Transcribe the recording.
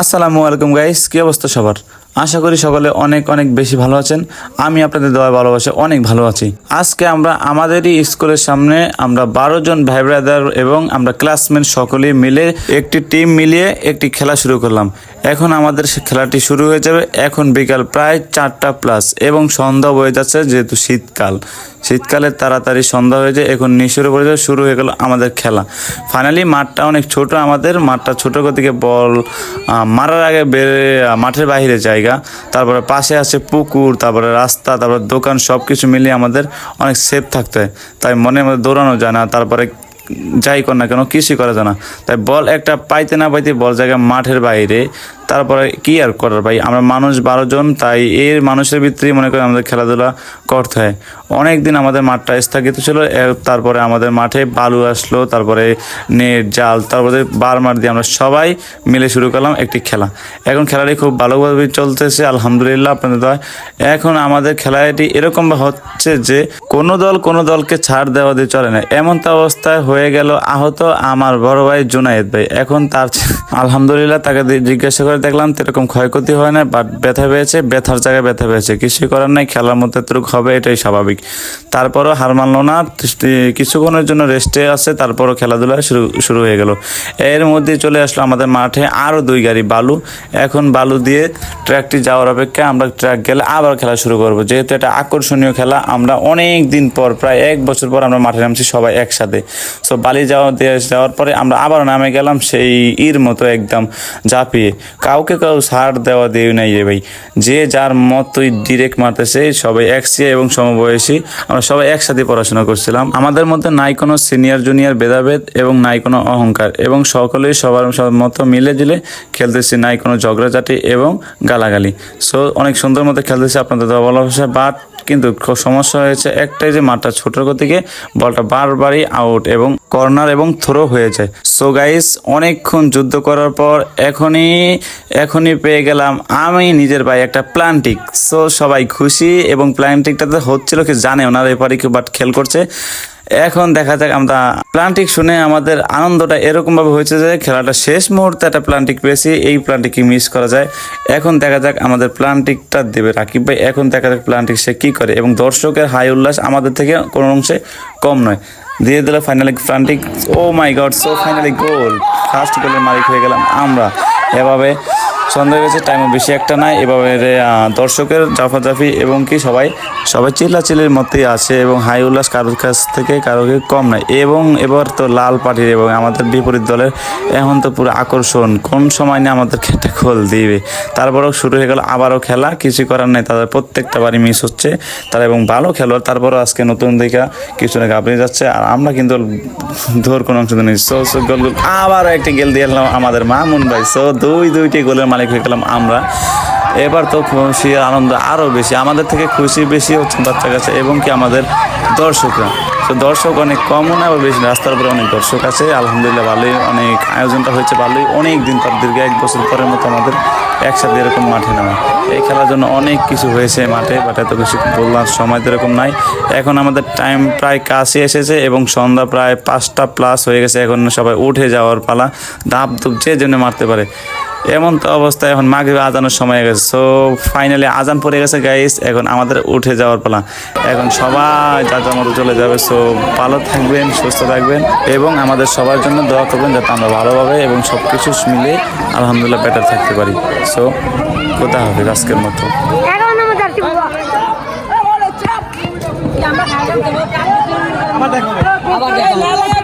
আসসালামু আলাইকুম গাইস কি অবস্থা সবার? আশা করি সকলে অনেক অনেক বেশি ভালো আছেন। আমি আপনাদের দয়া ভালোবাসে অনেক ভালো আছি। আজকে আমরা আমাদেরই স্কুলের সামনে আমরা বারো জন ভাই ব্রাদার এবং আমরা ক্লাসমেট সকলে মিলে একটি টিম মিলিয়ে একটি খেলা শুরু করলাম। এখন আমাদের খেলাটি শুরু হয়ে যাবে। এখন বিকাল প্রায় চারটা প্লাস এবং সন্ধ্যা হয়ে যাচ্ছে যেহেতু শীতকাল। শীতকালে তাড়াতাড়ি সন্ধ্যা হয়ে যায়, এখন নিশুরু পড়ে যায়, শুরু হয়ে গেল আমাদের খেলা। ফাইনালি মাঠটা অনেক ছোট আমাদের, মাঠটা ছোট দিকে বল মারার আগে বেড়ে মাঠের বাইরে জায়গা, তারপরে পাশে আছে পুকুর, তারপরে রাস্তা, তারপরে দোকান সব কিছু মিলিয়ে আমাদের অনেক সেফ থাকতে হয়। তাই মনে মধ্যে দৌড়ানো যায় না, তারপরে যাই কর না কেন, কিছুই করা যায় না। তাই বল একটা পাইতে না পাইতে বল জায়গা মাঠের বাইরে তারপরে কি আর করার ভাই? আমরা মানুষ বারো জন, তাই এর মানুষের ভিতরেই মনে করি আমাদের খেলাধুলা করতে হয়। অনেক দিন আমাদের মাঠটা স্থগিত ছিল তারপরে আমাদের মাঠে বালু আসলো, তারপরে নেট, জাল, তারপরে বার মার দিয়ে আমরা সবাই মিলে শুরু করলাম একটি খেলা। এখন খেলাটি খুব ভালোভাবে চলতেছে, আলহামদুলিল্লাহ, আপনাদের দয়। এখন আমাদের খেলাটি এরকম হচ্ছে যে কোনো দল কোনো দলকে ছাড় দেওয়া দিয়ে চলে না। এমন তো অবস্থায় হয়ে গেল আহত আমার বড় ভাই জুনায়েদ ভাই। এখন তার আলহামদুলিল্লাহ তাকে জিজ্ঞাসা করে দেখলাম তো এরকম ক্ষয়ক্ষতি হয় না বাট ব্যথা পেয়েছে, ব্যথার জায়গায় ব্যথা পেয়েছে। কিছুই করার নাই, খেলার মধ্যে এতটুক হবে, এটাই স্বাভাবিক। তারপরও হার মানলো না কিছুক্ষণের জন্য রেস্টে আছে, তারপরও খেলাধুলা শুরু শুরু হয়ে গেল। এর মধ্যে চলে আসলো আমাদের মাঠে আরও দুই গাড়ি বালু। এখন বালু দিয়ে ট্র্যাকটি যাওয়ার অপেক্ষা আমরা ট্র্যাক গেলে আবার খেলা শুরু করব। যেহেতু এটা আকর্ষণীয় খেলা, আমরা অনেক দিন পর, প্রায় এক বছর পর আমরা মাঠে নামছি সবাই একসাথে। সো বালি যাওয়া, দিয়ে, যাওয়ার পরে আমরা আবার নামে গেলাম সেই ইর মতো একদম ঝাঁপিয়ে। কাউকে কাউ সার দেওয়া দেয় নাই রে ভাই। যে যার মতোই ডিরেক্ট মারতেছে, সবাই একসিয়া এবং সমবয়সী, আমরা সবাই একসাথে পড়াশোনা করছিলাম। আমাদের মধ্যে নাই কোনো সিনিয়র জুনিয়র ভেদাভেদ এবং নাই কোনো অহংকার এবং সকলেই সবার সব মতো মিলে জুলে খেলতেছি, নাই কোনো ঝগড়াঝাটি এবং গালাগালি। সো অনেক সুন্দর মতো খেলতেছি, আপনাদের ভালোবাসা বাট কিন্তু সমস্যা হয়েছে একটাই যে মাঠটা ছোটোর থেকে বলটা বারবারই আউট এবং কর্নার এবং থ্রো হয়ে যায় সো গাইস অনেকক্ষণ যুদ্ধ করার পর এখনই এখনই পেয়ে গেলাম আমি নিজের ভাই একটা প্লান্টিক সো সবাই খুশি এবং প্লান্টিকটাতে হচ্ছিল কি জানে, ওনার এপারে বাট খেল করছে। এখন দেখা যাক আমরা প্লান্টিক শুনে আমাদের আনন্দটা এরকম ভাবে হয়েছে যে খেলাটা শেষ মুহূর্তে একটা প্লান্টিক পেয়েছি, এই প্লান্টিক মিস করা যায়? এখন দেখা যাক আমাদের প্লান্টিকটা দেবে রাকিব ভাই, এখন দেখা যাক প্লান্টিক সে কি করে এবং দর্শকের হাই উল্লাস আমাদের থেকে কোনো অংশে কম নয়। দিয়ে দিল ফাইনালি প্লান্টিক ও my god so finally goal first গোলের মালিক হয়ে গেলাম আমরা। এভাবে সন্দেহ গেছে টাইমও বেশি একটা নাই। এভাবে দর্শকের জাফাজাফি এবং কি সবাই সবাই চিল্লাচিল্লির মধ্যেই আছে এবং হাই উল্লাস কারোর কাছ থেকে কারোকে কম নাই। এবং এবার তো লাল পার্টির এবং আমাদের বিপরীত দলের এখন তো পুরো আকর্ষণ কোন সময় নিয়ে আমাদের খেটে খোল দিবে। তারপরেও শুরু হয়ে গেল আবারও খেলা, কিছু করার নেই, তাদের প্রত্যেকটা বাড়ি মিস হচ্ছে। তারা এবং ভালো খেলোয়াড়, তারপরও আজকে নতুন দেখা কিছু না ঘাবড়ে যাচ্ছে। আর আমরা কিন্তু ধর কোনো অংশ গোল গোল আবারও একটি গেল দিয়ে আমাদের মামুন ভাই। সো দুই, দুইটি গোলের মালিক হয়ে গেলাম আমরা। এবার তো খুশি, আনন্দ আরও বেশি। আমাদের থেকে খুশি বেশি হচ্ছে বাচ্চা কাছে এবং কি আমাদের দর্শকরা। তো দর্শক অনেক কমও না বা বেশি রাস্তার উপরে অনেক দর্শক আছে। আলহামদুলিল্লাহ, ভালোই। অনেক আয়োজনটা হয়েছে ভালোই। অনেক দিন পর, দীর্ঘ এক বছর পরের মতো আমাদের একসাথে এরকম মাঠে নামা। এই খেলার জন্য অনেক কিছু হয়েছে মাঠে, বাট এত কিছু বললাম, সময় তো এরকম নাই। এখন আমাদের টাইম প্রায় কাছে এসেছে এবং সন্ধ্যা প্রায় পাঁচটা প্লাস হয়ে গেছে। এখন সবাই উঠে যাওয়ার পালা। ধাপ ধুপ যে জন্য মারতে পারে। এমন তো অবস্থা এখন মাগরিব আজানোর সময় গেছে। সো ফাইনালি আজান পড়ে গেছে গাইস এখন আমাদের উঠে যাওয়ার পালা। এখন সবাই যার যার মতো চলে যাবে সো ভালো থাকবেন সুস্থ থাকবেন এবং আমাদের সবার জন্য দোয়া করবেন যাতে আমরা ভালোভাবে এবং সব কিছু মিলে আলহামদুলিল্লাহ বেটার থাকতে পারি। সো কোথা হবে আজকের মতো। আবার দেখো